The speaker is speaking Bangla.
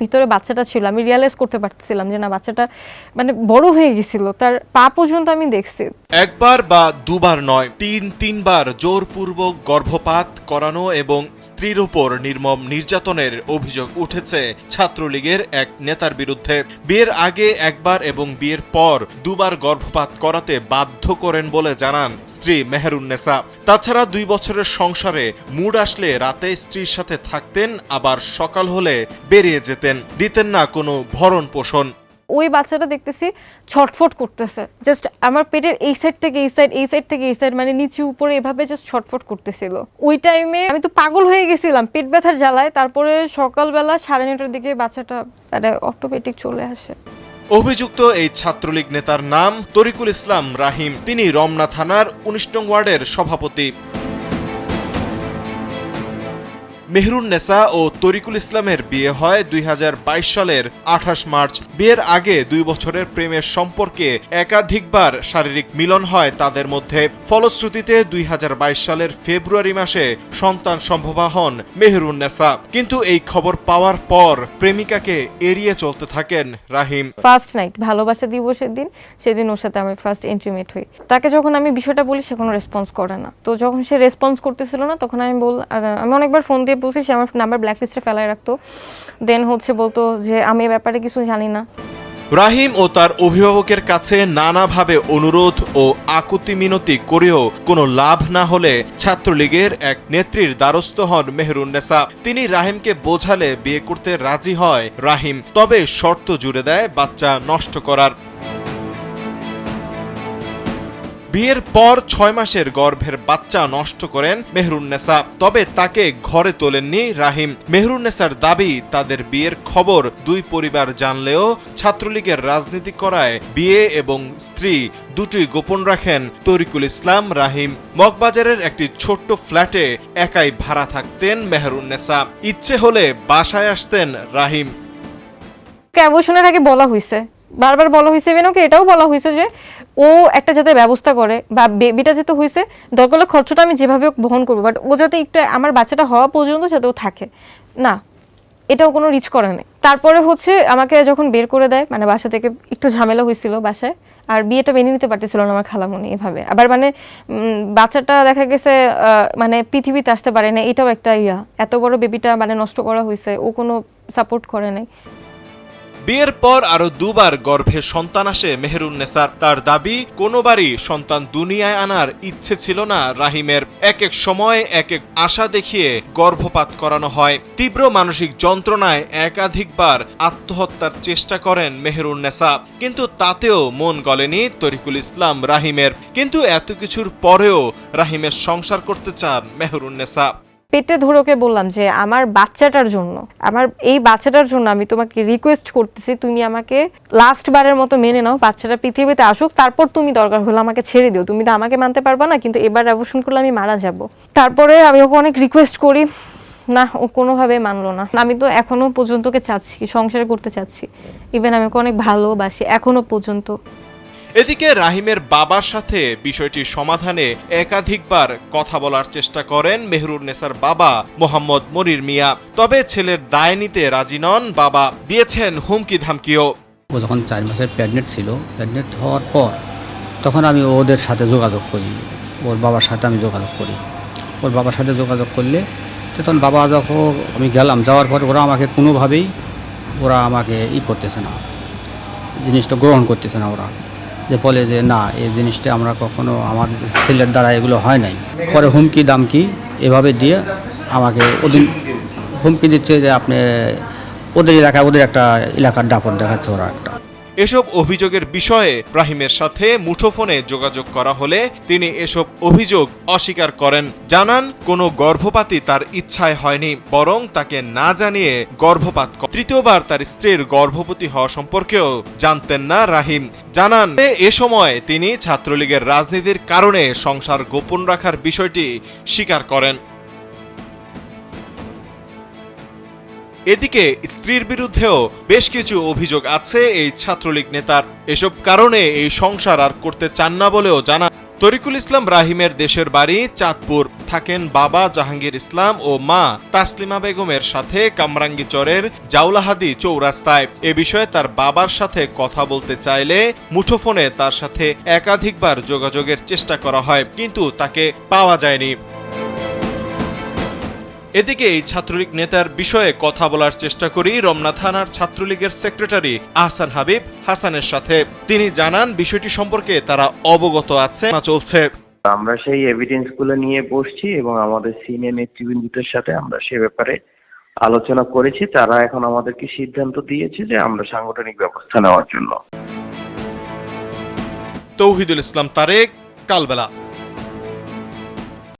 ভিতরে বাচ্চাটা ছিল, আমি রিয়ালাইজ করতে পারতেছিলাম যে না, বাচ্চাটা মানে বড় হয়ে গেছিল। তার পা পর্যন্ত আমি দেখছি। একবার বা দুবার নয়, তিন, তিনবার জোরপূর্বক গর্ভপাত করানো এবং স্ত্রীর উপর নির্মম নির্যাতনের অভিযোগ উঠেছে ছাত্রলীগের এক নেতার বিরুদ্ধে। বিয়ের আগে একবার এবং বিয়ের পর দুবার গর্ভপাত করাতে বাধ্য করেন বলে জানান স্ত্রী মেহেরুন্নেসা তাছাড়া দুই বছরের সংসারে মুড আসলে রাতে স্ত্রীর সাথে থাকতেন, আবার সকাল হলে বেরিয়ে যেতেন। দিতেন না কোনো ভরণ পোষণ। ওই বাচ্চাটা দেখতেছি ছটফট করতেছে। জাস্ট আমার পেটের এই সাইড থেকে এই সাইড এই সাইড থেকে এই সাইড মানে নিচে উপরে এভাবে জাস্ট ছটফট করতেছিল। ওই টাইমে আমি তো পাগল হয়ে গেছিলাম পেট ব্যথার জ্বালায়। তারপরে সকালবেলা সাড়ে নটার দিকে বাচ্চাটা মানে অটোমেটিক চলে আসে। অভিযুক্ত এই ছাত্রলীগ নেতার নাম তরিকুল ইসলাম রাহিম। তিনি রমনা থানার উনিশ নং ওয়ার্ডের সভাপতি। মেহরুন্নেসা ও তরিকুল ইসলামের বিয়ে হয় দুই হাজার বাইশ সালের আঠাশ মার্চ। বিয়ের আগে দুই বছরের প্রেমের সম্পর্কে একাধিকবার শারীরিক মিলন হয় তাদের মধ্যে। ফলশ্রুতিতে দুই হাজার বাইশ সালের ফেব্রুয়ারি মাসে সন্তান সম্ভবা হন মেহরুন্নেসা কিন্তু এই খবর পাওয়ার পর প্রেমিকাকে এড়িয়ে চলতে থাকেন রাহিম। ফার্স্ট নাইট, ভালোবাসা দিবসের দিন, সেদিন ওর সাথে আমি ফার্স্ট ইন্টিমেট হই। তাকে যখন আমি বিষয়টা বলি, সে কোনো রেসপন্স করে না। তো যখন সে রেসপন্স করতেছিল না, তখন আমি বল আমি অনেকবার ফোন দিয়ে বলছি সে আমার নাম্বার ব্ল্যাক লিস্টে ফেলায় রাখতো। দেন হচ্ছে বলতো যে, আমি এ ব্যাপারে কিছু জানি না। রাহিম ও তার অভিভাবকের কাছে নানাভাবে অনুরোধ ও আকুতি মিনতি করেও কোনো লাভ না হলে ছাত্রলীগের এক নেত্রীর দ্বারস্থ হন মেহরুন্নেসা তিনি রাহিমকে বোঝালে বিয়ে করতে রাজি হয় রাহিম, তবে শর্ত জুড়ে দেয় বাচ্চা নষ্ট করার। বিয়ের পর ছয় মাসের গর্ভের বাচ্চা নষ্ট করেন মেহরুন্নেসা। তবে তাকে ঘরে তোলেননি রাহিম। মেহরুন্নেসার দাবি, তাদের বিয়ের খবর দুই পরিবার জানলেও ছাত্রলীগের রাজনীতি করায় বিয়ে এবং স্ত্রী দুটোই গোপন রাখেন তরিকুল ইসলাম, রাহিম। মগবাজারের একটি ছোট্ট ফ্ল্যাটে একাই ভাড়া থাকতেন মেহরুন্নেসা। ইচ্ছে হলে বাসায় আসতেন রাহিম। অ্যাবর্শনের আগে বলা হয়েছে বারবার বলা হয়েছে ওকে এটাও বলা হয়েছে যে ও একটা যাতে ব্যবস্থা করে বা বেবিটা যেতে হয়েছে, দরকার খরচটা আমি যেভাবে বহন করব বাট ও যাতে একটু আমার বাচ্চাটা হওয়া পর্যন্ত যাতে ও থাকে। না, এটাও কোনো রিচ করে নেই। তারপরে হচ্ছে আমাকে যখন বের করে দেয় মানে বাসা থেকে একটু ঝামেলা হয়েছিল বাসায়, আর বিয়েটা মেনে নিতে পারতেছিল না আমার খালামণি এভাবে। আবার মানে বাচ্চাটা দেখা গেছে মানে পৃথিবীতে আসতে পারে না, এটাও একটা ইয়া। এত বড় বেবিটা মানে নষ্ট করা হয়েছে, ও কোনো সাপোর্ট করে নাই। বিয়ের পর আরও দুবার গর্ভে সন্তান আসে মেহেরুন্নেসার। তার দাবি, কোনোবারই সন্তান দুনিয়ায় আনার ইচ্ছে ছিল না রাহিমের। এক এক সময় এক এক আশা দেখিয়ে গর্ভপাত করানো হয়। তীব্র মানসিক যন্ত্রণায় একাধিকবার আত্মহত্যার চেষ্টা করেন মেহেরুন্নেসা। কিন্তু তাতেও মন গলেনি তরিকুল ইসলাম রাহিমের। কিন্তু এত কিছুর পরেও রাহিমের সংসার করতে চান মেহেরুন্নেসা। পেটে ধরে ওকে বললাম যে, আমার বাচ্চাটার জন্য, আমার এই বাচ্চাটার জন্য আমি তোমাকে রিকোয়েস্ট করতেছি, তুমি আমাকে লাস্ট বারের মতো মেনে নাও, বাচ্চাটা পৃথিবীতে আসুক, তারপর তুমি দরকার হলে আমাকে ছেড়ে দিও। তুমি তো আমাকে মানতে পারবা না, কিন্তু এবার অ্যাবর্শন করলে আমি মারা যাব। তারপরে আমি ওকে অনেক রিকোয়েস্ট করি। না, ও কোনোভাবে মানলো না। আমি তো এখনও পর্যন্তকে চাচ্ছি, সংসার করতে চাচ্ছি। ইভেন আমি ওকে অনেক ভালোবাসি, এখনও পর্যন্ত। এদিকে রাহিমের বাবার সাথে বিষয়টি সমাধানে একাধিকবার কথা বলার চেষ্টা করেন মেহরুর নেসার বাবা মোহাম্মদ মনির মিয়া। তবে ছেলের দায় নিতে রাজি নন, বাবা দিয়েছেন হুমকি ধামকিও। ও যখন চার মাসের প্রেগনেন্ট ছিল প্রেগনেন্ট হওয়ার পর তখন আমি ওদের সাথে যোগাযোগ করি। ওর বাবার সাথে আমি যোগাযোগ করি। ওর বাবার সাথে যোগাযোগ করলে তখন বাবা যখন আমি গেলাম, যাওয়ার পর ওরা আমাকে কোনোভাবেই, ওরা আমাকে ই করতেছে না। জিনিসটা গ্রহণ করতেছে না ওরা। যে বলে যে না এই জিনিসটা আমরা কখনো আমার ছেলের দ্বারা এগুলো হয় নাই। পরে হুমকি, দামকি এভাবে দিয়ে আমাকে ওদিন হুমকি দিচ্ছে যে আপনি ওদের এলাকায়, ওদের একটা এলাকার ডাপট দেখাচ্ছে ওরা একটা। এসব অভিযোগের বিষয়ে রাহিমের সাথে মুঠোফোনে যোগাযোগ করা হলে তিনি এসব অভিযোগ অস্বীকার করেন। জানান, কোনো গর্ভপাতই তার ইচ্ছায় হয়নি, বরং তাকে না জানিয়ে গর্ভপাত তৃতীয়বার তার স্ত্রীর গর্ভবতী হওয়া সম্পর্কেও জানতেন না রাহিম। জানান, এ সময় তিনি ছাত্রলীগের রাজনীতির কারণে সংসার গোপন রাখার বিষয়টি স্বীকার করেন। এদিকে স্ত্রীর বিরুদ্ধেও বেশ কিছু অভিযোগ আছে এই ছাত্রলীগ নেতার। এসব কারণে এই সংসার আর করতে চান না বলেও জানা তরিকুল ইসলাম রাহিমের দেশের বাড়ি চাঁদপুর। থাকেন বাবা জাহাঙ্গীর ইসলাম ও মা তাসলিমা বেগমের সাথে কামরাঙ্গীচরের জাউলাহাদি চৌরাস্তায়। এ বিষয়ে তার বাবার সাথে কথা বলতে চাইলে মুঠোফোনে তার সাথে একাধিকবার যোগাযোগের চেষ্টা করা হয়, কিন্তু তাকে পাওয়া যায়নি। এদিকে এই ছাত্রলীগ নেতার বিষয়ে কথা বলার চেষ্টা করি রমনা থানার ছাত্রলীগের সেক্রেটারি আহসান হাবিব হাসানের সাথে। তিনি জানান বিষয়টি সম্পর্কে তারা অবগত আছে না চলছে। আমরা সেই এভিডেন্সগুলো নিয়ে বসছি এবং আমাদের সিনিয়র নেতৃবৃন্দদের সাথে আমরা সে ব্যাপারে আলোচনা করেছি। তারা এখন আমাদেরকে সিদ্ধান্ত দিয়েছে যে আমরা সাংগঠনিক ব্যবস্থা নেওয়ার জন্য। তৌহিদুল ইসলাম তারেক কালবেলা।